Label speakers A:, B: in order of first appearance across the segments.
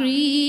A: decree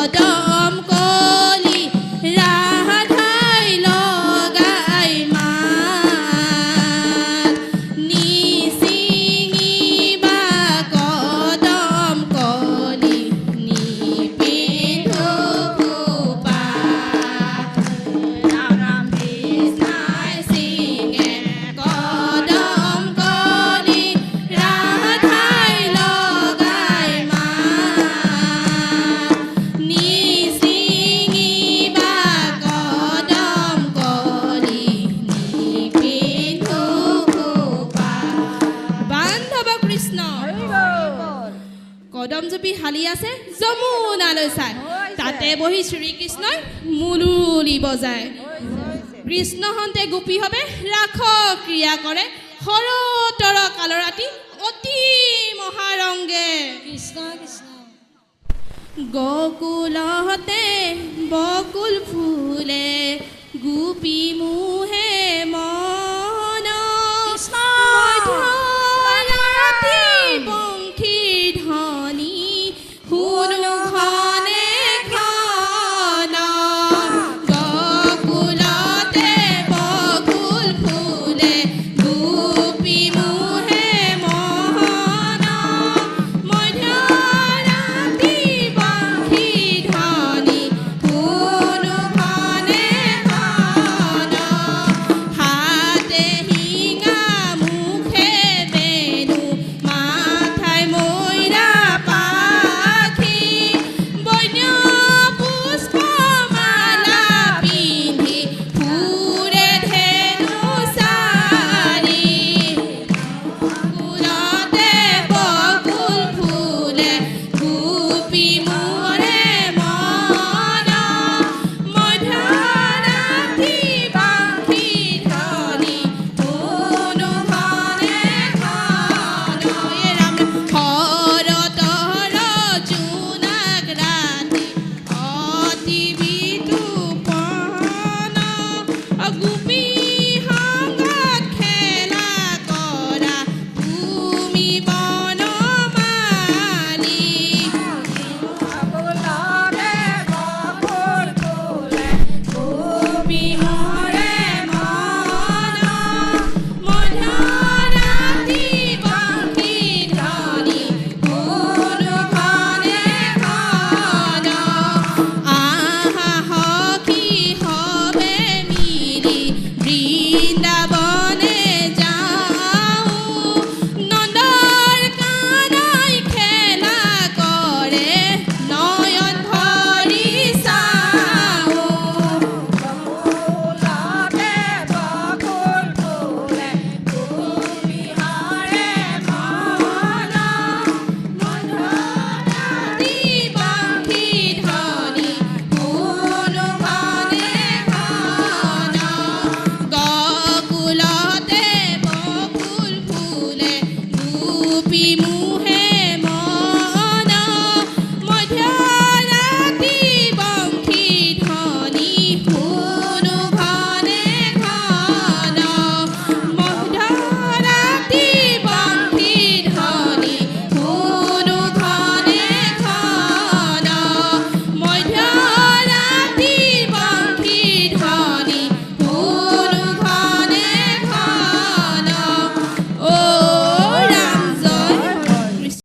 A: Adam ko. Krishna. কদমজুপি হালি আছে, যমুনালৈ চাই। তাতে বহি শ্ৰীকৃষ্ণই মুলুলি বজায়। কৃষ্ণ হন্তে গোপী হবে ৰাস ক্ৰিয়া কৰে। সৰতৰ কালৰাতি অতি মহাৰংগে।
B: কৃষ্ণ কৃষ্ণ
A: গকুলহতে বকুল ফুলে, গোপী মোহে মই